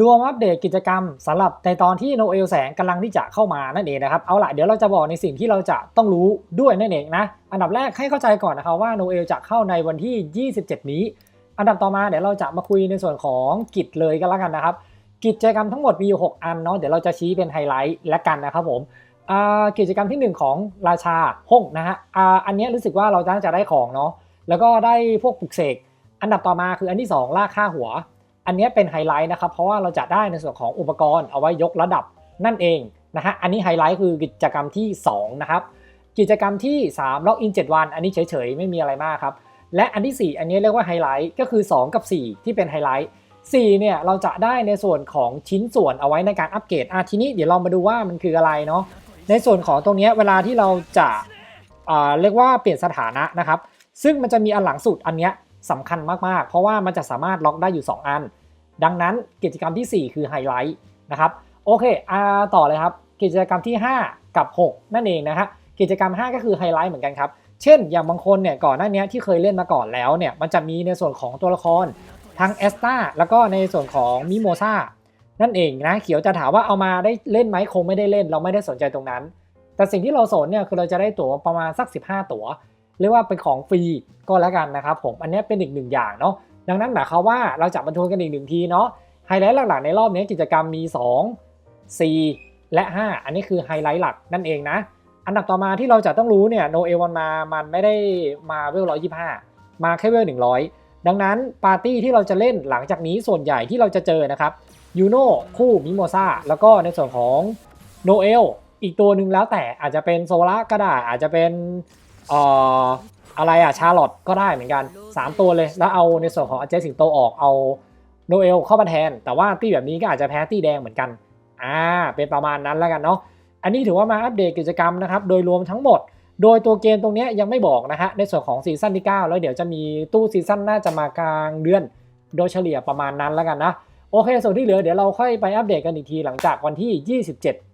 รวมอัปเดตกิจกรรมสำหรับในตอนที่โนเอลแสงกำลังที่จะเข้ามานั่นเองนะครับเอาละเดี๋ยวเราจะบอกในสิ่งที่เราจะต้องรู้ด้วยนั่นเองนะอันดับแรกให้เข้าใจก่อนนะครับว่าโนเอลจะเข้าในวันที่ 27 นี้ อันดับต่อมาเดี๋ยวเราจะมาคุยในส่วนของกิจเลยกันแล้วกันนะครับ กิจกรรมทั้งหมดมีอยู่ 6 อันเนาะเดี๋ยวเราจะชี้เป็นไฮไลท์และกันนะครับผมกิจกรรมที่ 1 ของราชาห้องนะฮะอันนี้รู้สึกว่าเราน่าจะได้ของเนาะแล้วก็ได้พวกปลุกเสกอันดับต่อมาคืออันที่ 2ล่าค่าหัว อันนี้เป็นไฮไลท์นะครับ เพราะว่าเราจะได้ในส่วนของอุปกรณ์เอาไว้ยกระดับนั่นเองนะฮะ อันนี้ไฮไลท์คือกิจกรรมที่ 2 นะครับ กิจกรรมที่3ล็อกอิน7วัน อันนี้เฉยๆ ไม่มีอะไรมากครับ และอันที่ 4 อันนี้เรียกว่าไฮไลท์ก็คือ 2 กับ 4 ที่เป็นไฮไลท์4เนี่ยเราจะได้ในส่วนของชิ้นส่วนเอาไว้ในการอัปเกรดอะทีนี้เดี๋ยวเรามาดูว่ามันคืออะไรเนาะในส่วนของตรงนี้เวลาที่เราจะอ่าเรียกว่าเปลี่ยนสถานะนะครับ ซึ่งมันจะมีอันหลังสุดอันเนี้ย สำคัญมากๆ เพราะว่ามันจะสามารถล็อกได้อยู่ 2 อัน ดังนั้นกิจกรรมที่ 4 คือไฮไลท์นะครับโอเคอาต่อเลยครับ กิจกรรมที่ 5 กับ 6 นั่นเองนะฮะกิจกรรม 5 ก็คือไฮไลท์เหมือนกันครับ เช่น อย่างบางคนเนี่ยก่อนหน้านี้ที่เคยเล่นมาก่อนแล้วเนี่ยมันจะมีในส่วนของตัวละคร ทั้งเอสตาแล้วก็ในส่วนของมิโมซานั่นเองนะเขียวจะถามว่าเอามาได้เล่นไหมคงไม่ได้เล่น เราไม่ได้สนใจตรงนั้น แต่สิ่งที่เราสนเนี่ยคือเราจะได้ตั๋วประมาณสัก 15 ตั๋ว เรียกว่าเป็นของฟรีก็แล้วกันนะครับผมอันนี้เป็นอีกหนึ่งอย่างเนาะดังนั้นหมายความว่าเราจะบรรทวนกันอีกหนึ่งทีเนาะไฮไลท์หลักๆในรอบนี้กิจกรรมมี 2 4 และ 5 อันนี้คือไฮไลท์หลักนั่นเองนะ อันดับต่อมาที่เราจะต้องรู้เนี่ยโนเอวันมามันไม่ได้มาเวลร้อยยี่ห้ามาแค่เวลหนึ่งร้อยดังนั้นปาร์ตี้ที่เราจะเล่นหลังจากนี้ส่วนใหญ่ที่เราจะเจอนะครับยูโน่คู่มิโมซาแล้วก็ในส่วนของโนเอลอีกตัวหนึ่งแล้วแต่อาจจะเป็นโซล่าก็ได้อาจจะเป็น เอ่ออะไรอะชาร์ลอตก็ได้เหมือนกัน 3 ตัวเลย แล้วเอาในส่วนของอาเจสิงโตออกเอาโนเอลเข้ามาแทน แต่ว่าตี้แบบนี้ก็อาจจะแพ้ตี้แดงเหมือนกันอ่าเป็นประมาณนั้นแล้วกันเนาะอันนี้ถือว่ามาอัปเดตกิจกรรมนะครับโดยรวมทั้งหมด โดยตัวเกมตรงนี้ยังไม่บอกนะฮะในส่วนของซีซั่นที่ 9 แล้วเดี๋ยวจะมีตู้ซีซั่นน่าจะมากลางเดือน โดยเฉลี่ยประมาณนั้นแล้วกันนะโอเคส่วนที่เหลือเดี๋ยวเราค่อยไปอัปเดตกันอีกทีหลังจากวันที่ 27